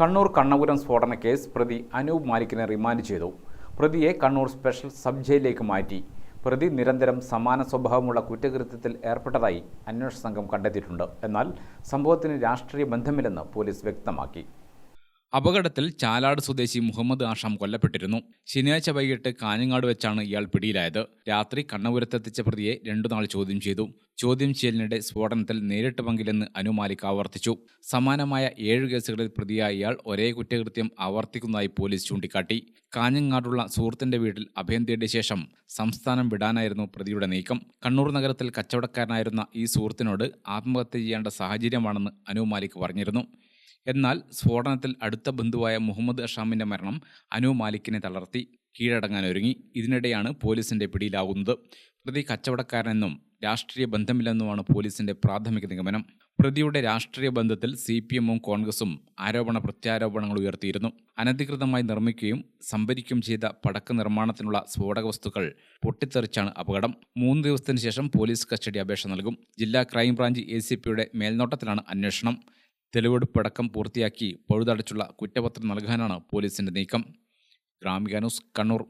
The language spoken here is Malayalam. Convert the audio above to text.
കണ്ണൂർ കണ്ണപുരം സ്ഫോടന കേസ് പ്രതി അനൂപ് മാലിക്കിനെ റിമാൻഡ് ചെയ്തു. പ്രതിയെ കണ്ണൂർ സ്പെഷ്യൽ സബ് ജയിലിലേക്ക് മാറ്റി. പ്രതി നിരന്തരം സമാന സ്വഭാവമുള്ള കുറ്റകൃത്യത്തിൽ ഏർപ്പെട്ടതായി അന്വേഷണ സംഘം കണ്ടെത്തിയിട്ടുണ്ട്. എന്നാൽ സംഭവത്തിന് രാഷ്ട്രീയ ബന്ധമില്ലെന്ന് പോലീസ് വ്യക്തമാക്കി. അപകടത്തിൽ ചാലാട് സ്വദേശി മുഹമ്മദ് ആഷാം കൊല്ലപ്പെട്ടിരുന്നു. ശനിയാഴ്ച വൈകിട്ട് കാഞ്ഞങ്ങാട് വെച്ചാണ് ഇയാൾ പിടിയിലായത്. രാത്രി കണ്ണപുരത്തെത്തിച്ച പ്രതിയെ രണ്ടുനാൾ ചോദ്യം ചെയ്തു. ചോദ്യം ചെയ്യലിനിടെ സ്ഫോടനത്തിൽ നേരിട്ട് പങ്കില്ലെന്ന് അനുമാലിക് ആവർത്തിച്ചു. സമാനമായ ഏഴ് കേസുകളിൽ പ്രതിയായ ഇയാൾ ഒരേ കുറ്റകൃത്യം ആവർത്തിക്കുന്നതായി പോലീസ് ചൂണ്ടിക്കാട്ടി. കാഞ്ഞങ്ങാടുള്ള സുഹൃത്തിന്റെ വീട്ടിൽ അഭയം തേടിയ ശേഷം സംസ്ഥാനം വിടാനായിരുന്നു പ്രതിയുടെ നീക്കം. കണ്ണൂർ നഗരത്തിൽ കച്ചവടക്കാരനായിരുന്ന ഈ സുഹൃത്തിനോട് ആത്മഹത്യ ചെയ്യേണ്ട സാഹചര്യമാണെന്ന് അനുമാലിക് പറഞ്ഞിരുന്നു. എന്നാൽ സ്ഫോടനത്തിൽ അടുത്ത ബന്ധുവായ മുഹമ്മദ് അഷാമിന്റെ മരണം അനു മാലിക്കിനെ തളർത്തി കീഴടങ്ങാൻ ഒരുങ്ങി. ഇതിനിടെയാണ് പോലീസിന്റെ പിടിയിലാകുന്നത് പ്രതി കച്ചവടക്കാരനെന്നും രാഷ്ട്രീയ ബന്ധമില്ലെന്നുമാണ് പോലീസിന്റെ പ്രാഥമിക നിഗമനം. പ്രതിയുടെ രാഷ്ട്രീയ ബന്ധത്തിൽ സി പി എമ്മും കോൺഗ്രസും ആരോപണ പ്രത്യാരോപണങ്ങൾ ഉയർത്തിയിരുന്നു. അനധികൃതമായി നിർമ്മിക്കുകയും സംഭരിക്കുകയും ചെയ്ത പടക്ക നിർമ്മാണത്തിനുള്ള സ്ഫോടക വസ്തുക്കൾ പൊട്ടിത്തെറിച്ചാണ് അപകടം. മൂന്ന് ദിവസത്തിന് ശേഷം പോലീസ് കസ്റ്റഡി അപേക്ഷ നൽകും. ജില്ലാ ക്രൈംബ്രാഞ്ച് എ സി പിയുടെ മേൽനോട്ടത്തിലാണ് അന്വേഷണം. തെളിവെടുപ്പടക്കം പൂർത്തിയാക്കി പഴുതടച്ചുള്ള കുറ്റപത്രം നൽകാനാണ് പോലീസിന്റെ നീക്കം. ഗ്രാമിക ന്യൂസ് കണ്ണൂർ.